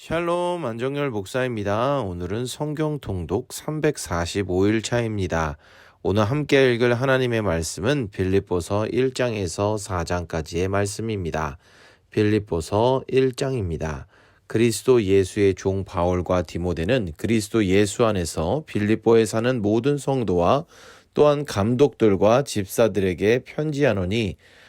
샬롬 안정열 목사입니다. 오늘은 성경 통독 345일 차입니다. 오늘 함께 읽을 하나님의 말씀은 빌립보서 1장에서 4장까지의 말씀입니다. 빌립보서 1장입니다. 그리스도 예수의 종 바울과 디모데는 그리스도 예수 안에서 빌립보에 사는 모든 성도와 또한 감독들과 집사들에게 편지하노니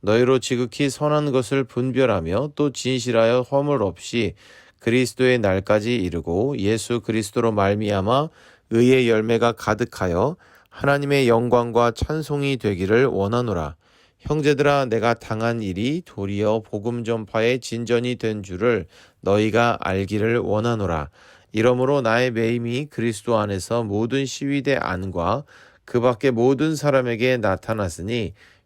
너희로 지극히 선한 것을 분별하며 또 진실하여 허물 없이 그리스도의 날까지 이르고 예수 그리스도로 말미암아 의의 열매가 가득하여 하나님의 영광과 찬송이 되기를 원하노라. 형제들아 내가 당한 일이 도리어 복음 전파의 진전이 된 줄을 너희가 알기를 원하노라. 이러므로 나의 매임이 그리스도 안에서 모든 시위대 안과 그 밖에 모든 사람에게 나타났으니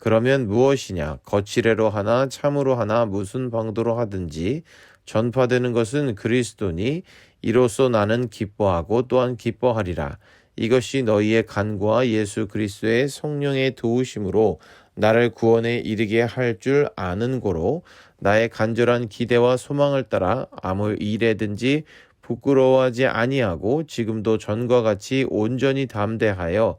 그러면 무엇이냐? 거칠애로 하나 참으로 하나 무슨 방도로 하든지 전파되는 것은 그리스도니 이로써 나는 기뻐하고 또한 기뻐하리라. 이것이 너희의 간구와 예수 그리스도의 성령의 도우심으로 나를 구원에 이르게 할 줄 아는 고로 나의 간절한 기대와 소망을 따라 아무 일에든지 부끄러워하지 아니하고 지금도 전과 같이 온전히 담대하여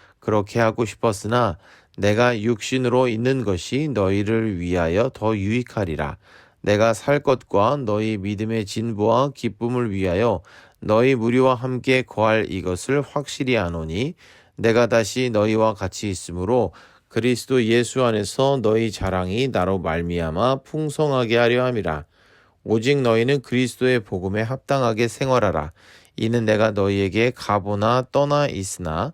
그렇게 하고 싶었으나 내가 육신으로 있는 것이 너희를 위하여 더 유익하리라. 내가 살 것과 너희 믿음의 진보와 기쁨을 위하여 너희 무리와 함께 거할 이것을 확실히 아노니 내가 다시 너희와 같이 있으므로 그리스도 예수 안에서 너희 자랑이 나로 말미암아 풍성하게 하려 함이라. 오직 너희는 그리스도의 복음에 합당하게 생활하라. 이는 내가 너희에게 가보나 떠나 있으나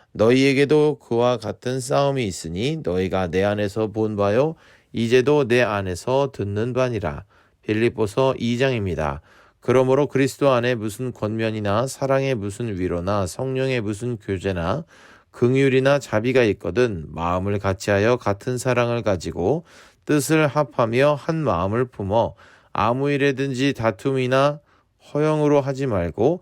너희에게도 그와 같은 싸움이 있으니 너희가 내 안에서 본 바요 이제도 내 안에서 듣는 바니라. 빌립보서 2장입니다. 그러므로 그리스도 안에 무슨 권면이나 사랑의 무슨 위로나 성령의 무슨 교제나 긍휼이나 자비가 있거든 마음을 같이하여 같은 사랑을 가지고 뜻을 합하며 한 마음을 품어 아무 일에든지 다툼이나 허영으로 하지 말고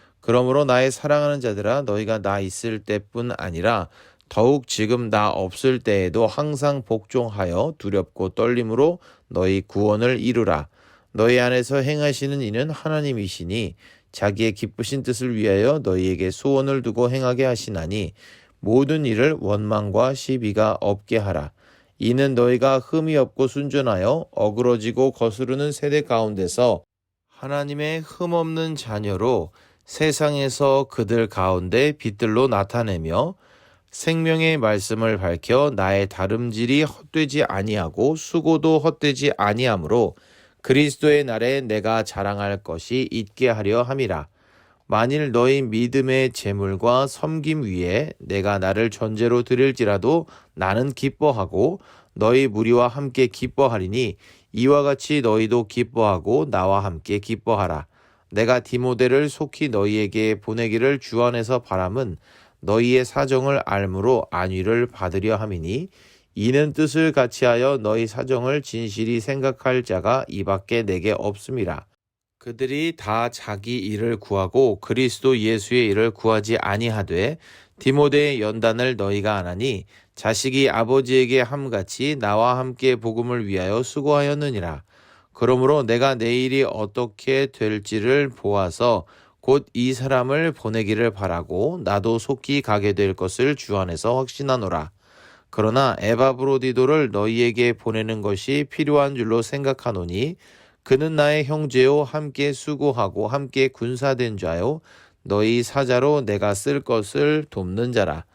그러므로 나의 사랑하는 자들아 너희가 나 있을 때뿐 아니라 더욱 지금 나 없을 때에도 항상 복종하여 두렵고 떨림으로 너희 구원을 이루라. 너희 안에서 행하시는 이는 하나님이시니 자기의 기쁘신 뜻을 위하여 너희에게 소원을 두고 행하게 하시나니 모든 일을 원망과 시비가 없게 하라. 이는 너희가 흠이 없고 순전하여 어그러지고 거스르는 세대 가운데서 하나님의 흠 없는 자녀로 세상에서 그들 가운데 빛들로 나타내며 생명의 말씀을 밝혀 나의 다름질이 헛되지 아니하고 수고도 헛되지 아니하므로 그리스도의 날에 내가 자랑할 것이 있게 하려 함이라. 만일 너희 믿음의 재물과 섬김 위에 내가 나를 전제로 드릴지라도 나는 기뻐하고 너희 무리와 함께 기뻐하리니 이와 같이 너희도 기뻐하고 나와 함께 기뻐하라. 내가 디모데를 속히 너희에게 보내기를 주 안에서 바람은 너희의 사정을 알므로 안위를 받으려 함이니 이는 뜻을 같이하여 너희 사정을 진실히 생각할 자가 이밖에 내게 없음이라. 그들이 다 자기 일을 구하고 그리스도 예수의 일을 구하지 아니하되 디모데의 연단을 너희가 안하니 자식이 아버지에게 함같이 나와 함께 복음을 위하여 수고하였느니라. 그러므로 내가 내일이 어떻게 될지를 보아서 곧 이 사람을 보내기를 바라고 나도 속히 가게 될 것을 주 안에서 확신하노라. 그러나 에바브로디도를 너희에게 보내는 것이 필요한 줄로 생각하노니 그는 나의 형제요 함께 수고하고 함께 군사된 자요 너희 사자로 내가 쓸 것을 돕는 자라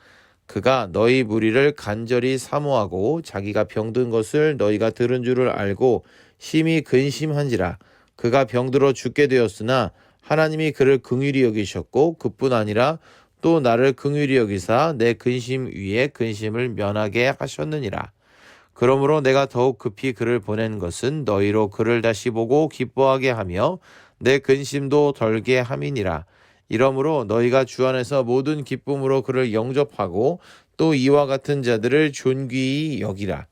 그가 너희 무리를 간절히 사모하고 자기가 병든 것을 너희가 들은 줄을 알고 심히 근심한지라 그가 병들어 죽게 되었으나 하나님이 그를 긍휼히 여기셨고 그뿐 아니라 또 나를 긍휼히 여기사 내 근심 위에 근심을 면하게 하셨느니라 그러므로 내가 더욱 급히 그를 보낸 것은 너희로 그를 다시 보고 기뻐하게 하며 내 근심도 덜게 함이니라. 이러므로 너희가 주 안에서 모든 기쁨으로 그를 영접하고 또 이와 같은 자들을 존귀히 여기라.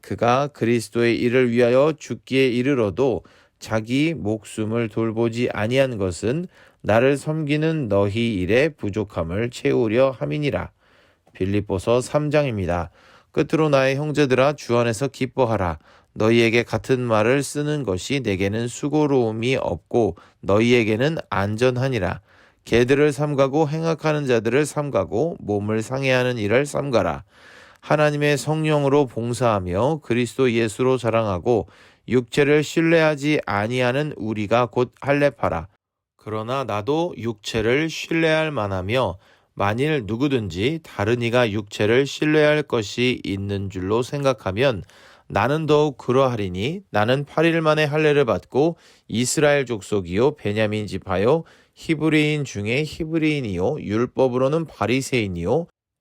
그가 그리스도의 일을 위하여 죽기에 이르러도 자기 목숨을 돌보지 아니한 것은 나를 섬기는 너희 일의 부족함을 채우려 함이니라. 빌립보서 3장입니다. 끝으로 나의 형제들아 주 안에서 기뻐하라. 너희에게 같은 말을 쓰는 것이 내게는 수고로움이 없고 너희에게는 안전하니라. 개들을 삼가고 행악하는 자들을 삼가고 몸을 상해하는 일을 삼가라. 하나님의 성령으로 봉사하며 그리스도 예수로 자랑하고 육체를 신뢰하지 아니하는 우리가 곧 할례파라. 그러나 나도 육체를 신뢰할 만하며 만일 누구든지 다른 이가 육체를 신뢰할 것이 있는 줄로 생각하면 나는 더욱 그러하리니 나는 8일 만에 할례를 받고 이스라엘 족속이요 베냐민 지파요 히브리인 중에 히브리인이요 율법으로는 바리새인이요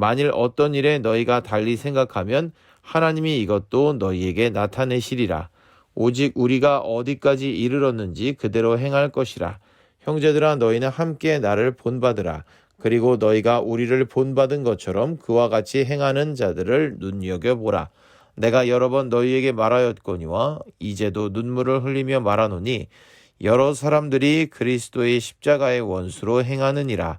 만일 어떤 일에 너희가 달리 생각하면 하나님이 이것도 너희에게 나타내시리라. 오직 우리가 어디까지 이르렀는지 그대로 행할 것이라. 형제들아 너희는 함께 나를 본받으라. 그리고 너희가 우리를 본받은 것처럼 그와 같이 행하는 자들을 눈여겨보라. 내가 여러 번 너희에게 말하였거니와 이제도 눈물을 흘리며 말하노니 여러 사람들이 그리스도의 십자가의 원수로 행하느니라.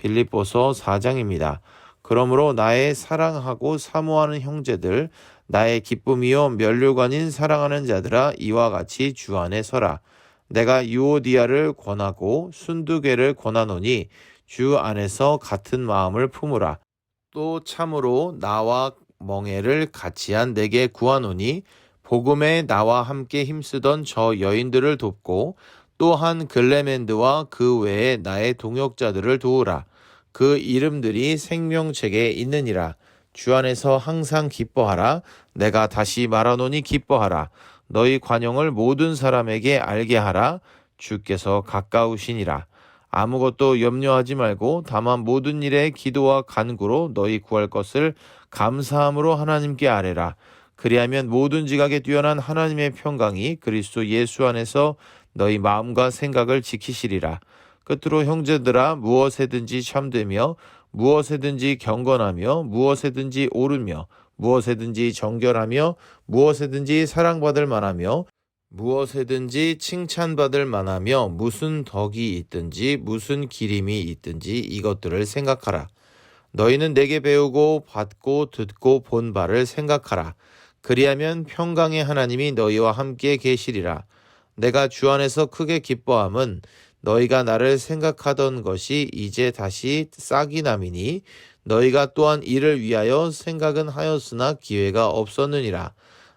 빌립보서 4장입니다. 그러므로 나의 사랑하고 사모하는 형제들, 나의 기쁨이요 면류관인 사랑하는 자들아 이와 같이 주 안에 서라. 내가 유오디아를 권하고 순두개를 권하노니 주 안에서 같은 마음을 품으라. 또 참으로 나와 멍에를 같이 한 내게 구하노니 복음에 나와 함께 힘쓰던 저 여인들을 돕고 또한 글레멘드와 그 외에 나의 동역자들을 도우라. 그 이름들이 생명책에 있느니라. 주 안에서 항상 기뻐하라. 내가 다시 말하노니 기뻐하라. 너희 관용을 모든 사람에게 알게 하라. 주께서 가까우시니라. 아무것도 염려하지 말고 다만 모든 일에 기도와 간구로 너희 구할 것을 감사함으로 하나님께 아뢰라. 그리하면 모든 지각에 뛰어난 하나님의 평강이 그리스도 예수 안에서 너희 마음과 생각을 지키시리라. 끝으로 형제들아 무엇에든지 참되며 무엇에든지 경건하며 무엇에든지 옳으며 무엇에든지 정결하며 무엇에든지 사랑받을 만하며 무엇에든지 칭찬받을 만하며 무슨 덕이 있든지 무슨 기림이 있든지 이것들을 생각하라. 너희는 내게 배우고 받고 듣고 본 바를 생각하라. 그리하면 평강의 하나님이 너희와 함께 계시리라. 내가 주 안에서 크게 기뻐함은 너희가 나를 생각하던 것이 이제 다시 싹이 남이니 너희가 또한 이를 위하여 생각은 하였으나 기회가 없었느니라.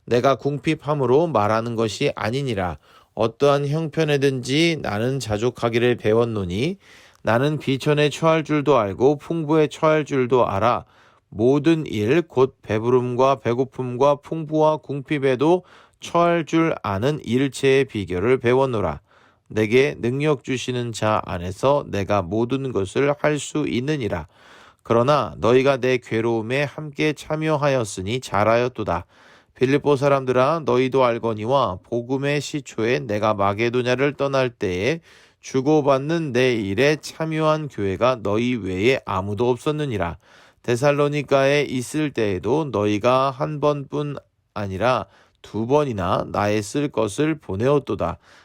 내가 궁핍함으로 말하는 것이 아니니라. 어떠한 형편에든지 나는 자족하기를 배웠노니 나는 비천에 처할 줄도 알고 풍부에 처할 줄도 알아. 모든 일, 곧 배부름과 배고픔과 풍부와 궁핍에도 처할 줄 아는 일체의 비결을 배웠노라. 내게 능력 주시는 자 안에서 내가 모든 것을 할 수 있느니라. 그러나 너희가 내 괴로움에 함께 참여하였으니 잘하였도다. 빌립보 사람들아 너희도 알거니와 복음의 시초에 내가 마게도냐를 떠날 때에 주고받는 내 일에 참여한 교회가 너희 외에 아무도 없었느니라. 데살로니가에 있을 때에도 너희가 한 번뿐 아니라 두 번이나 나의 쓸 것을 보내었도다.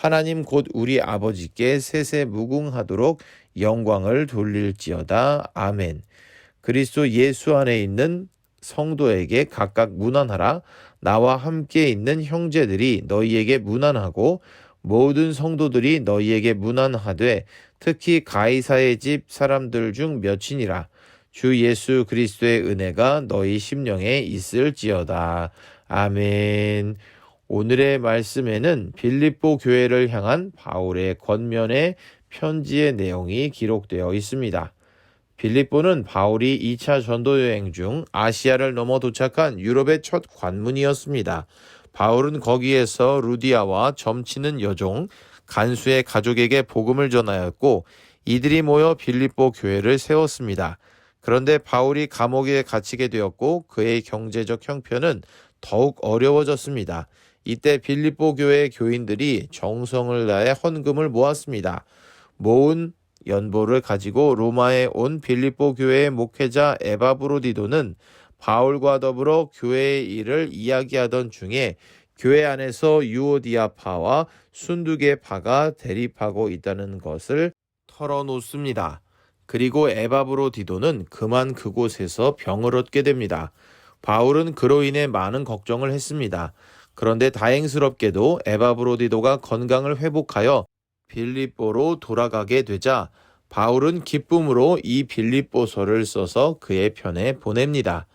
하나님 곧 우리 아버지께 세세 무궁하도록 영광을 돌릴지어다. 아멘. 그리스도 예수 안에 있는 성도에게 각각 문안하라. 나와 함께 있는 형제들이 너희에게 문안하고 모든 성도들이 너희에게 문안하되 특히 가이사의 집 사람들 중 몇이니라. 주 예수 그리스도의 은혜가 너희 심령에 있을지어다. 아멘. 오늘의 말씀에는 빌립보 교회를 향한 바울의 권면의 편지의 내용이 기록되어 있습니다. 빌립보는 바울이 2차 전도 여행 중 아시아를 넘어 도착한 유럽의 첫 관문이었습니다. 바울은 거기에서 루디아와 점치는 여종 간수의 가족에게 복음을 전하였고 이들이 모여 빌립보 교회를 세웠습니다. 그런데 바울이 감옥에 갇히게 되었고 그의 경제적 형편은 더욱 어려워졌습니다. 이때 빌립보 교회 교인들이 정성을 다해 헌금을 모았습니다. 모은 연보를 가지고 로마에 온 빌립보 교회의 목회자 에바브로디도는 바울과 더불어 교회의 일을 이야기하던 중에 교회 안에서 유오디아파와 순두개파가 대립하고 있다는 것을 털어놓습니다. 그리고 에바브로디도는 그만 그곳에서 병을 얻게 됩니다. 바울은 그로 인해 많은 걱정을 했습니다. 그런데 다행스럽게도 에바브로디도가 건강을 회복하여 빌립보로 돌아가게 되자 바울은 기쁨으로 이 빌립보서를 써서 그의 편에 보냅니다.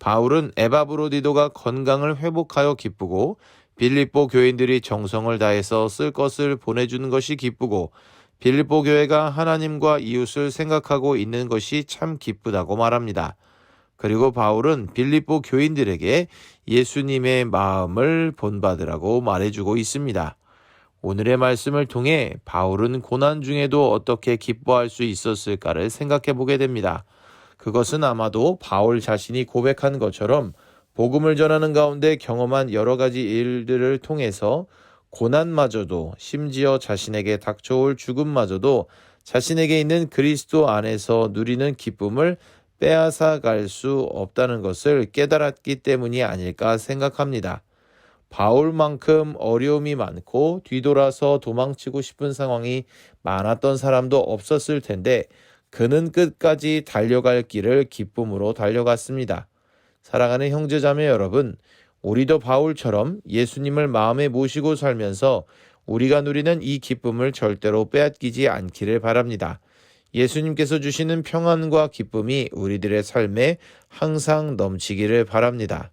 바울은 에바브로디도가 건강을 회복하여 기쁘고 빌립보 교인들이 정성을 다해서 쓸 것을 보내주는 것이 기쁘고 빌립보 교회가 하나님과 이웃을 생각하고 있는 것이 참 기쁘다고 말합니다. 그리고 바울은 빌립보 교인들에게 예수님의 마음을 본받으라고 말해주고 있습니다. 오늘의 말씀을 통해 바울은 고난 중에도 어떻게 기뻐할 수 있었을까를 생각해 보게 됩니다. 그것은 아마도 바울 자신이 고백한 것처럼 복음을 전하는 가운데 경험한 여러 가지 일들을 통해서 고난마저도 심지어 자신에게 닥쳐올 죽음마저도 자신에게 있는 그리스도 안에서 누리는 기쁨을 빼앗아 갈 수 없다는 것을 깨달았기 때문이 아닐까 생각합니다. 바울만큼 어려움이 많고 뒤돌아서 도망치고 싶은 상황이 많았던 사람도 없었을 텐데 그는 끝까지 달려갈 길을 기쁨으로 달려갔습니다. 사랑하는 형제자매 여러분, 우리도 바울처럼 예수님을 마음에 모시고 살면서 우리가 누리는 이 기쁨을 절대로 빼앗기지 않기를 바랍니다. 예수님께서 주시는 평안과 기쁨이 우리들의 삶에 항상 넘치기를 바랍니다.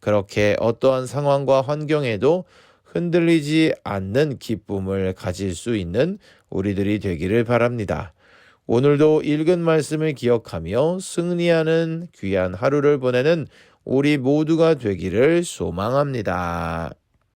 그렇게 어떠한 상황과 환경에도 흔들리지 않는 기쁨을 가질 수 있는 우리들이 되기를 바랍니다. 오늘도 읽은 말씀을 기억하며 승리하는 귀한 하루를 보내는 우리 모두가 되기를 소망합니다.